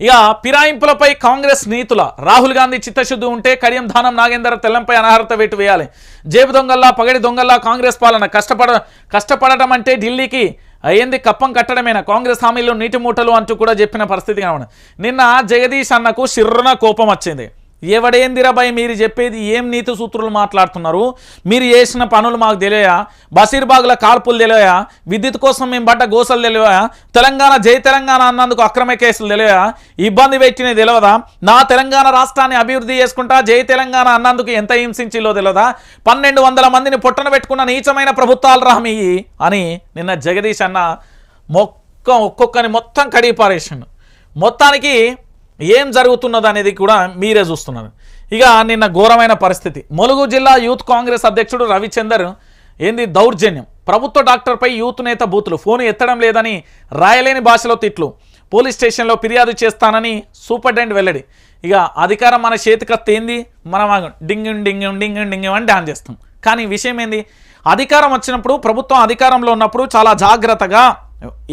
ఇక పిరాయింపులపై కాంగ్రెస్ నీతుల. రాహుల్ గాంధీ చిత్తశుద్ధి ఉంటే కడియం ధానం నాగేందర్ తెల్లంపై అనర్హత వేటు వేయాలి. జేబు దొంగల్లా పగడి దొంగల్లా కాంగ్రెస్ పాలన కష్టపడ కష్టపడటం అంటే ఢిల్లీకి అయ్యింది కప్పం కట్టడమేనా? కాంగ్రెస్ హామీలు నీటి మూటలు అంటూ కూడా చెప్పిన పరిస్థితి కావడం. నిన్న జగదీష్ అన్నకు శిర్రున కోపం వచ్చింది. ఎవడేందిరా మీరు చెప్పేది? ఏం నీతి సూత్రులు మాట్లాడుతున్నారు? మీరు చేసిన పనులు మాకు తెలియయా? బసీర్బాగ్ల కాల్పులు తెలియయా? విద్యుత్ కోసం మేము పడ్డ గోసలు తెలియయా? తెలంగాణ జై తెలంగాణ అన్నందుకు అక్రమ కేసులు తెలియయా? ఇబ్బంది పెట్టినది తెలియదా? నా తెలంగాణ రాష్ట్రాన్ని అభివృద్ధి చేసుకుంటా జై తెలంగాణ అన్నందుకు ఎంత హింసించిలో తెలియదా? పన్నెండు వందల మందిని పొట్టన పెట్టుకున్న నీచమైన ప్రభుత్వాలు రామి అని నిన్న జగదీష్ అన్న మొక్క ఒక్కొక్కని మొత్తం కడిగి పారేసిండు. మొత్తానికి ఏం జరుగుతున్నది అనేది కూడా మీరే చూస్తున్నారు. ఇక నిన్న ఘోరమైన పరిస్థితి. ములుగు జిల్లా యూత్ కాంగ్రెస్ అధ్యక్షుడు రవిచందర్ ఏంది దౌర్జన్యం. ప్రభుత్వ డాక్టర్పై యూత్ నేత బూతులు. ఫోన్ ఎత్తడం లేదని రాయలేని భాషలో తిట్లు. పోలీస్ స్టేషన్లో ఫిర్యాదు చేస్తానని సూపరింటెండెంట్ వెల్లడి. ఇక అధికారం మన చేతికత్త ఏంది? మనం డింగ్ డింగ్ డింగ్ డింగ్ అని డాన్ చేస్తాం. కానీ విషయం ఏంది? అధికారం వచ్చినప్పుడు ప్రభుత్వం అధికారంలో ఉన్నప్పుడు చాలా జాగ్రత్తగా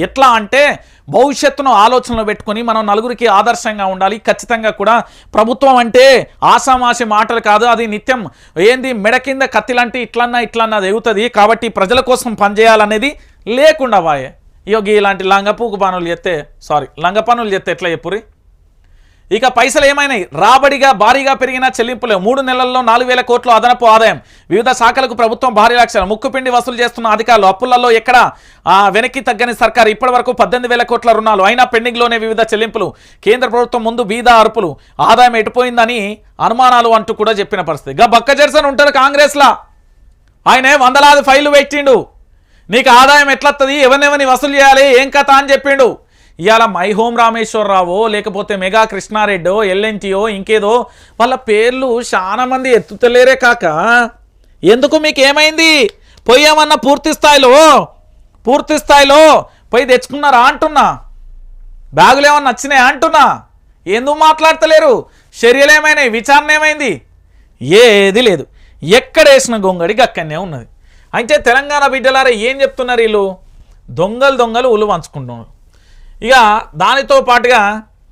ఎట్లా అంటే భవిష్యత్తును ఆలోచనలో పెట్టుకొని మనం నలుగురికి ఆదర్శంగా ఉండాలి. ఖచ్చితంగా కూడా ప్రభుత్వం అంటే ఆషామాషి మాటలు కాదు. అది నిత్యం ఏంది మెడ కింద కత్తిలాంటి ఇట్లన్నా ఇట్లన్నా అది ఎగుతుంది. కాబట్టి ప్రజల కోసం పనిచేయాలనేది లేకుండా వాయే. యోగి ఇలాంటి లంగపూకు పనులు చెప్తే సారీ లంగ పనులు చెప్తే ఎట్లా చెప్పురి ఇక పైసలు ఏమైనాయి? రాబడిగా భారీగా పెరిగిన చెల్లింపులు. మూడు నెలల్లో నాలుగు వేల కోట్ల అదనపు ఆదాయం. వివిధ శాఖలకు ప్రభుత్వం భారీ లక్ష్యాలు ముక్కుపిండి వసూలు చేస్తున్న అధికారులు అప్పులలో ఎక్కడ? వెనక్కి తగ్గని సర్కారు. ఇప్పటి వరకు పద్దెనిమిది వేల కోట్ల రుణాలు. అయినా పెండింగ్లోనే వివిధ చెల్లింపులు. కేంద్ర ప్రభుత్వం ముందు బీదా అరుపులు. ఆదాయం ఎటుపోయిందని అనుమానాలు అంటూ కూడా చెప్పిన పరిస్థితి. ఇక బక్క జెర్సన్ ఉంటాడు కాంగ్రెస్లా. ఆయనే వందలాది ఫైళ్ళు పెట్టిండు. నీకు ఆదాయం ఎట్లత్తది? ఎవరినెవరిని వసూలు చేయాలి? ఏం కథ అని చెప్పిండు. ఇవాళ మై హోమ్ రామేశ్వరరావో లేకపోతే మెగా కృష్ణారెడ్డో ఎల్ఎన్టీయో ఇంకేదో వాళ్ళ పేర్లు చాలామంది ఎత్తుతలేరే కాక. ఎందుకు మీకు ఏమైంది పోయామన్న పూర్తి స్థాయిలో పూర్తి స్థాయిలో పోయి తెచ్చుకున్నారా అంటున్నా. బ్యాగులు ఏమన్నా నచ్చినాయా అంటున్నా. ఎందుకు మాట్లాడతలేరు? చర్యలు ఏమైనాయి? విచారణ ఏమైంది? ఏది లేదు. ఎక్కడ వేసిన గొంగడికి అక్కడనే ఉన్నది. అయితే తెలంగాణ బిడ్డలారా ఏం చెప్తున్నారు వీళ్ళు? దొంగలు దొంగలు ఉలు వంచుకుంటున్నారు. ఇక దానితో పాటుగా